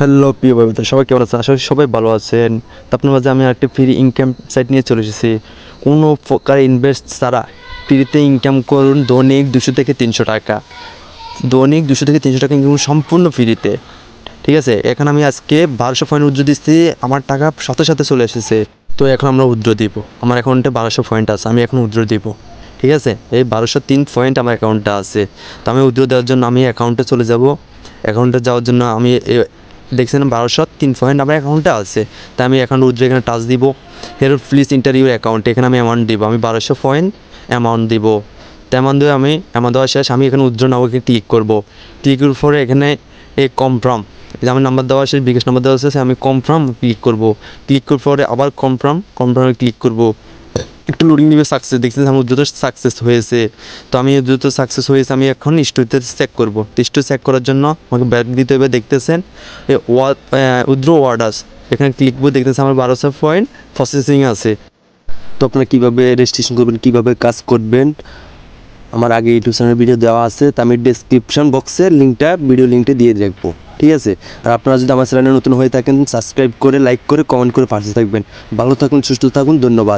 Hello প্রিয় বন্ধু সবাই কেমন আছেন? আশা করি সবাই ভালো আছেন। আপনার মাঝে আমি একটা ফ্রি ইনকাম সাইট নিয়ে চলে এসেছি। কোনো প্রকার ইনভেস্ট ছাড়া ফ্রিতে ইনকাম করুন, দৈনিক দুশো থেকে তিনশো টাকা। দৈনিক দুশো থেকে তিনশো টাকা ইনকাম সম্পূর্ণ ফ্রিতে ঠিক আছে? এখন আমি আজকে বারোশো পয়েন্ট উজ্জ্ব দিচ্ছি। আমার টাকা সাথে সাথে চলে এসেছে। তো এখন আমরা উজ্জ্ব দিব। আমার অ্যাকাউন্টে বারোশো পয়েন্ট আছে, আমি এখন উজ্জ্ব দিব। ঠিক আছে? এই বারোশো তিন পয়েন্ট আমার অ্যাকাউন্টটা আছে। তো আমি উজ্জ্ব দেওয়ার জন্য আমি অ্যাকাউন্টে চলে যাব। অ্যাকাউন্টে যাওয়ার জন্য আমি দেখছেন বারোশো তিন পয়েন্ট আমার অ্যাকাউন্টে আছে। তাই আমি এখন উজ্জ্ব এখানে টাচ দিব। এর প্লিজ ইন্টারভিউ অ্যাকাউন্ট এখানে আমি অ্যামাউন্ট দিব। আমি বারোশো পয়েন্ট অ্যামাউন্ট দিব। তেমন দিয়ে আমি অ্যামাউন্ট দেওয়া শেষ। আমি এখানে উজ্জ্ব নামকে ক্লিক করব। ক্লিক করার পরে এখানে এ কনফার্ম যে আমার নাম্বার দেওয়া আছে বিকাশ নাম্বার দেওয়া আছে আমি কনফার্ম ক্লিক করব। ক্লিক করার পরে আবার কনফার্ম কনফার্মে ক্লিক করব। একটু লোডিং দিবে সাকসেস দেখছি আমার উদ্যোগ সাকসেস হয়েছে, তো আমি উদ্যোগ সাকসেস হয়েছে আমি এখন স্টোরিতে চেক করব। স্টোরি চেক করার জন্য আমাকে ব্যাক দিতে হবে, দেখতেছেন? উদ্র ওয়ার্ডাস এখানে ক্লিক করে দেখতেছেন আমার বারোশো পয়েন্ট প্রসেসিং আছে। তো আপনারা কীভাবে রেজিস্ট্রেশন করবেন, কীভাবে কাজ করবেন, আমার আগে ইউটিউব চ্যানেল ভিডিও দেওয়া আছে, তো আমি ডিসক্রিপশন বক্সে লিঙ্কটা ভিডিও লিঙ্কটা দিয়ে রাখব ঠিক আছে? আর আপনারা যদি আমার চ্যানেলে নতুন হয়ে থাকেন সাবস্ক্রাইব করে লাইক করে কমেন্ট করে পাশে থাকবেন। ভালো থাকুন, সুস্থ থাকুন, ধন্যবাদ।